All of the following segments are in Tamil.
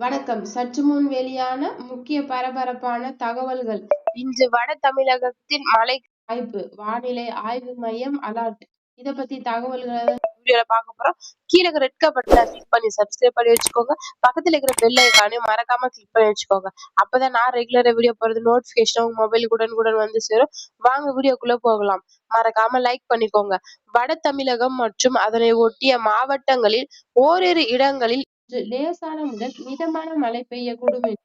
வணக்கம். சற்று முன் வெளியான முக்கிய பரபரப்பான தகவல்கள். இன்று வட தமிழகத்தின் மழை வாய்ப்பு. வானிலை ஆய்வு மையம் அலர்ட். இத பத்தி தகவல்களை வீடியோல பார்க்க போறோம். கீழே ரெட் பட்டன் கிளிக் பண்ணி சப்ஸ்கிரைப் பண்ணி வச்சுக்கோங்க. பக்கத்துல இருக்கிற பெல் ஐக்கானையும் மறக்காம கிளிக் பண்ணி வச்சுக்கோங்க. அப்பதான் நான் ரெகுலரா வீடியோ போறது நோட்டிபிகேஷன் உங்க மொபைலுக்கு உடனுக்குடன் வந்து சேரும். வாங்க வீடியோக்குள்ள போகலாம். மறக்காம லைக் பண்ணிக்கோங்க. வட தமிழகம் மற்றும் அதனை ஒட்டிய மாவட்டங்களில் ஓரிரு இடங்களில் லேசான முதல் மிதமான மழை பெய்யக்கூடும் என்று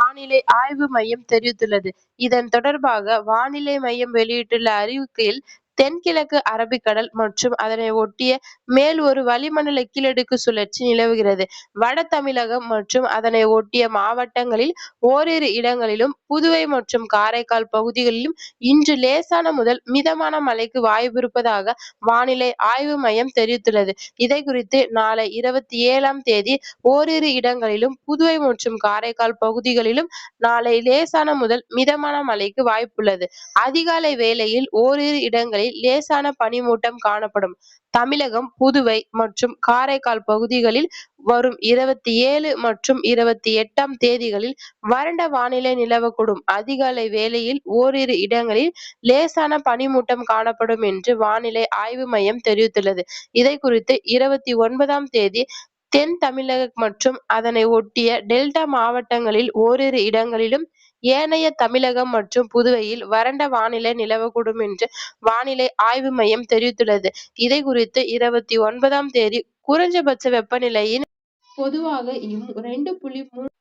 வானிலை ஆய்வு மையம் தெரிவித்துள்ளது. இதன் தொடர்பாக வானிலை மையம் வெளியிட்டுள்ள அறிவிக்கையில் தென்கிழக்கு அரபிக்கடல் மற்றும் அதனை ஒட்டிய மேல் ஒரு வளிமண்டல கீழடுக்கு சுழற்சி நிலவுகிறது. வட தமிழகம் மற்றும் அதனை ஒட்டிய மாவட்டங்களில் ஓரிரு இடங்களிலும், புதுவை மற்றும் காரைக்கால் பகுதிகளிலும் இன்று லேசான முதல் மிதமான மழைக்கு வாய்ப்பு இருப்பதாக வானிலை ஆய்வு மையம் தெரிவித்துள்ளது. இதை குறித்து நாளை இருபத்தி ஏழாம் தேதி ஓரிரு இடங்களிலும், புதுவை மற்றும் காரைக்கால் பகுதிகளிலும் நாளை லேசான முதல் மிதமான மழைக்கு வாய்ப்புள்ளது. அதிகாலை வேளையில் ஓரிரு இடங்களில் லேசான பனிமூட்டம் காணப்படும். தமிழகம், புதுவை மற்றும் காரைக்கால் பகுதிகளில் வரும் இருபத்தி ஏழு மற்றும் இருபத்தி எட்டாம் தேதிகளில் வறண்ட வானிலை நிலவக்கூடும். அதிகாலை வேளையில் ஓரிரு இடங்களில் லேசான பனிமூட்டம் காணப்படும் என்று வானிலை ஆய்வு மையம் தெரிவித்துள்ளது. இதை குறித்து இருபத்தி ஒன்பதாம் தேதி தென் தமிழக மற்றும் அதனை ஒட்டிய டெல்டா மாவட்டங்களில் ஓரிரு இடங்களிலும், ஏனைய தமிழகம் மற்றும் புதுவையில் வறண்ட வானிலை நிலவக்கூடும் என்று வானிலை ஆய்வு மையம் தெரிவித்துள்ளது. இதை குறித்து இருபத்தி ஒன்பதாம் தேதி குறைஞ்சபட்ச வெப்பநிலையின் பொதுவாக இம் இரண்டு புள்ளி மூன்று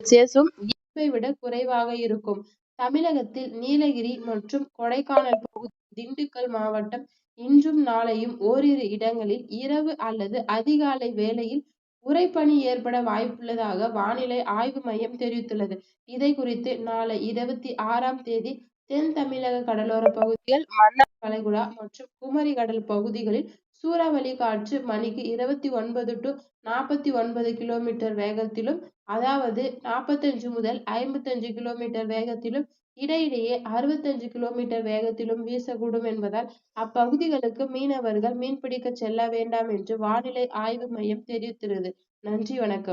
சேசும் இயல்பை விட குறைவாக இருக்கும். தமிழகத்தில் நீலகிரி மற்றும் கொடைக்கானல் பகுதி, திண்டுக்கல் மாவட்டம் இன்றும் நாளையும் ஓரிரு இடங்களில் இரவு அல்லது அதிகாலை வேளையில் உறைபனி ஏற்பட வாய்ப்புள்ளதாக வானிலை ஆய்வு மையம் தெரிவித்துள்ளது. இதை குறித்து நாளை இருபத்தி ஆறாம் தேதி தென் தமிழக கடலோர பகுதிகள், மன்னார் வளைகுடா மற்றும் குமரி கடல் பகுதிகளில் சூறாவளி காற்று மணிக்கு இருபத்தி ஒன்பது டு நாற்பத்தி ஒன்பது கிலோமீட்டர் வேகத்திலும் அதாவது நாற்பத்தஞ்சு முதல் ஐம்பத்தஞ்சு கிலோமீட்டர் வேகத்திலும் இடையிடையே அறுபத்தஞ்சு கிலோமீட்டர் வேகத்திலும் வீசக்கூடும் என்பதால் அப்பகுதிகளுக்கு மீனவர்கள் மீன்பிடிக்க செல்ல வேண்டாம் என்று வானிலை ஆய்வு மையம் தெரிவித்துள்ளது. நன்றி வணக்கம்.